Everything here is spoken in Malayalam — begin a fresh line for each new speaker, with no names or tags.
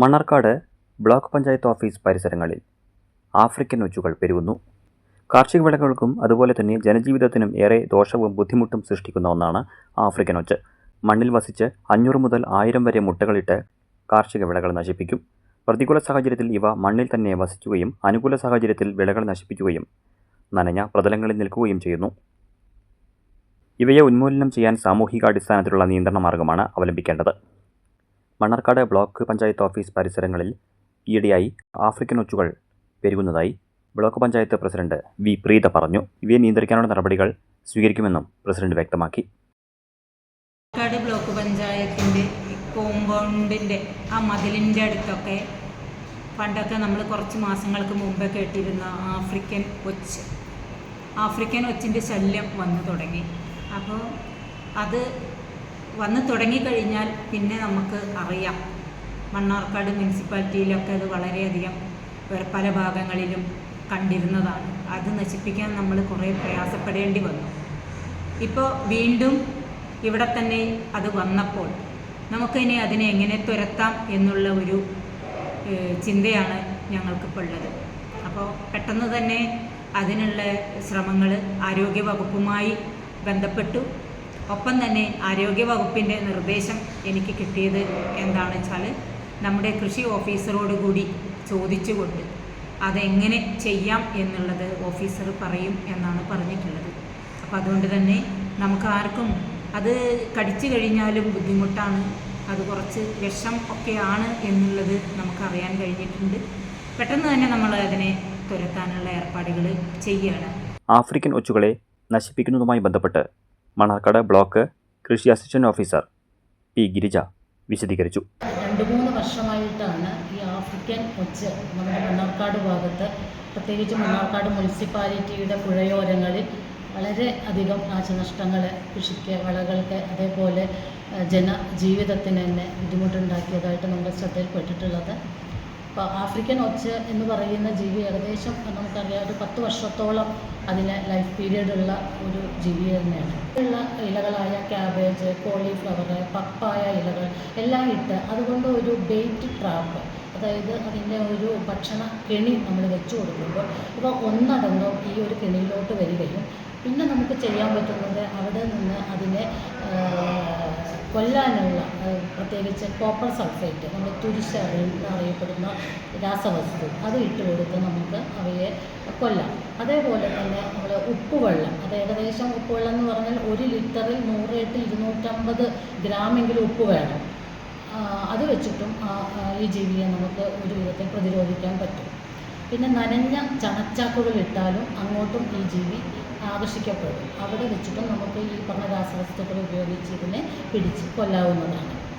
മണ്ണാർക്കാട് ബ്ലോക്ക് പഞ്ചായത്ത് ഓഫീസ് പരിസരങ്ങളിൽ ആഫ്രിക്കൻ ഒച്ചുകൾ പെരുകുന്നു. കാർഷിക വിളകൾക്കും അതുപോലെ തന്നെ ജനജീവിതത്തിനും ഏറെ ദോഷവും ബുദ്ധിമുട്ടും സൃഷ്ടിക്കുന്ന ഒന്നാണ് ആഫ്രിക്കൻ ഒച്ച്. മണ്ണിൽ വസിച്ച് അഞ്ഞൂറ് മുതൽ ആയിരം വരെ മുട്ടകളിട്ട് കാർഷിക വിളകൾ നശിപ്പിക്കും. പ്രതികൂല സാഹചര്യത്തിൽ ഇവ മണ്ണിൽ തന്നെ വസിക്കുകയും അനുകൂല സാഹചര്യത്തിൽ വിളകൾ നശിപ്പിക്കുകയും നനഞ്ഞ പ്രതലങ്ങളിൽ നിൽക്കുകയും ചെയ്യുന്നു. ഇവയെ ഉന്മൂലനം ചെയ്യാൻ സാമൂഹികാടിസ്ഥാനത്തിലുള്ള നിയന്ത്രണ മാർഗമാണ് അവലംബിക്കേണ്ടത്. മണ്ണാർക്കാട് ബ്ലോക്ക് പഞ്ചായത്ത് ഓഫീസ് പരിസരങ്ങളിൽ ഈയിടെയായി ആഫ്രിക്കൻ ഒച്ചുകൾ പെരുകുന്നതായി block panchayat president V Preetha പറഞ്ഞു. ഇവയെ നിയന്ത്രിക്കാനുള്ള നടപടികൾ സ്വീകരിക്കുമെന്നും പ്രസിഡന്റ് വ്യക്തമാക്കി.
മണ്ണാർക്കാട് ബ്ലോക്ക് പഞ്ചായത്തിന്റെ കോമ്പൗണ്ടിന്റെ ആ മതിലിന്റെ അടുത്തൊക്കെ പണ്ടൊക്കെ നമ്മൾ കുറച്ച് മാസങ്ങൾക്ക് മുമ്പേ കേട്ടിരുന്ന ആഫ്രിക്കൻ ഒച്ച്. ആഫ്രിക്കൻ ഒച്ചിന്റെ ശല്യം വന്നു തുടങ്ങി. അപ്പോൾ അത് വന്നു തുടങ്ങിക്കഴിഞ്ഞാൽ പിന്നെ നമുക്ക് അറിയാം. മണ്ണാർക്കാട് മുനിസിപ്പാലിറ്റിയിലൊക്കെ അത് വളരെയധികം പല ഭാഗങ്ങളിലും കണ്ടിരുന്നതാണ്. അത് നശിപ്പിക്കാൻ നമ്മൾ കുറേ പ്രയാസപ്പെടേണ്ടി വന്നു. ഇപ്പോൾ വീണ്ടും ഇവിടെ തന്നെ അത് വന്നപ്പോൾ നമുക്കിനി അതിനെ എങ്ങനെ തുരത്താം എന്നുള്ള ഒരു ചിന്തയാണ് ഞങ്ങൾക്കിപ്പോൾ ഉള്ളത്. അപ്പോൾ പെട്ടെന്ന് തന്നെ അതിനുള്ള ശ്രമങ്ങൾ ആരോഗ്യവകുപ്പുമായി ബന്ധപ്പെട്ടു. ഒപ്പം തന്നെ ആരോഗ്യവകുപ്പിന്റെ നിർദ്ദേശം എനിക്ക് കിട്ടിയത് എന്താണെന്ന് വെച്ചാൽ നമ്മുടെ കൃഷി ഓഫീസറോട് കൂടി ചോദിച്ചുകൊണ്ട് അതെങ്ങനെ ചെയ്യാം എന്നുള്ളത് ഓഫീസർ പറയും എന്നാണ് പറഞ്ഞിട്ടുള്ളത്. അപ്പം അതുകൊണ്ട് തന്നെ നമുക്ക് ആർക്കും അത് കടിച്ചു കഴിഞ്ഞാലും ബുദ്ധിമുട്ടാണ് അത് കുറച്ച് വിഷം ഒക്കെയാണ് എന്നുള്ളത് നമുക്കറിയാൻ കഴിഞ്ഞിട്ടുണ്ട്. പെട്ടെന്ന് തന്നെ നമ്മൾ അതിനെ തുരത്താനുള്ള ഏർപ്പാടുകൾ ചെയ്യുകയാണ്.
ആഫ്രിക്കൻ ഒച്ചുകളെ നശിപ്പിക്കുന്നതുമായി ബന്ധപ്പെട്ട് മണ്ണാർക്കാട് ബ്ലോക്ക് കൃഷി അസിസ്റ്റന്റ് ഓഫീസർ പി ഗിരിജ വിശദീകരിച്ചു.
രണ്ട് മൂന്ന് വർഷമായിട്ടാണ് ഈ ആഫ്രിക്കൻ ഒച്ച് നമ്മുടെ മണ്ണാർക്കാട് ഭാഗത്ത് പ്രത്യേകിച്ച് മണ്ണാർക്കാട് മുനിസിപ്പാലിറ്റിയുടെ പുഴയോരങ്ങളിൽ വളരെ അധികം നാശനഷ്ടങ്ങൾ കൃഷിക്ക് വിളകൾക്ക് അതേപോലെ ജന ജനജീവിതത്തിന് തന്നെ ബുദ്ധിമുട്ടുണ്ടാക്കിയതായിട്ട് നമ്മുടെ ശ്രദ്ധയിൽപ്പെട്ടിട്ടുള്ളത്. അപ്പോൾ ആഫ്രിക്കൻ ഒച്ച് എന്ന് പറയുന്ന ജീവി ഏകദേശം നമുക്കറിയാം ഒരു പത്ത് വർഷത്തോളം അതിന് ലൈഫ് പീരീഡ് ഉള്ള ഒരു ജീവി തന്നെയാണ്. ഉള്ള ഇലകളായ ക്യാബേജ് കോളിഫ്ലവർ പപ്പായ ഇലകൾ എല്ലാം ഇട്ട് അതുകൊണ്ട് ഒരു ബെയ്റ്റ് ട്രാപ്പ്. അതായത് അതിന്റെ ഒരു ഭക്ഷണ കെണി നമ്മൾ വെച്ചു കൊടുക്കുമ്പോൾ ഇപ്പോൾ ഒന്നടങ്കം ഈ ഒരു കെണിയിലോട്ട് വരികയും പിന്നെ നമുക്ക് ചെയ്യാൻ പറ്റുന്നത് അവിടെ നിന്ന് അതിനെ കൊല്ലാനുള്ള പ്രത്യേകിച്ച് കോപ്പർ സൾഫേറ്റ് നമ്മൾ തുരിശ എന്നറിയപ്പെടുന്ന രാസവസ്തു അത് ഇട്ട് കൊടുത്ത് നമുക്ക് അവയെ കൊല്ലാം. അതേപോലെ തന്നെ നമ്മൾ ഉപ്പുവെള്ളം അത് ഏകദേശം ഉപ്പുവെള്ളം എന്ന് പറഞ്ഞാൽ ഒരു ലിറ്ററിൽ നൂറ് എട്ട് ഇരുന്നൂറ്റമ്പത് ഗ്രാമെങ്കിലും ഉപ്പ് വേണം. അത് വെച്ചിട്ടും ഈ ജീവിയെ നമുക്ക് ഒരു വിധത്തിൽ പ്രതിരോധിക്കാൻ പറ്റും. പിന്നെ നനഞ്ഞ ചണച്ചാക്കുകൾ ഇട്ടാലും അങ്ങോട്ടും ഈ ജീവി ആകർഷിക്കപ്പെടും. അവിടെ വെച്ചിട്ട് നമുക്ക് ഈ പറഞ്ഞ രാസവസ്തുക്കൾ ഉപയോഗിച്ച് ഇതിനെ പിടിച്ച് കൊല്ലാവുന്നതാണ്.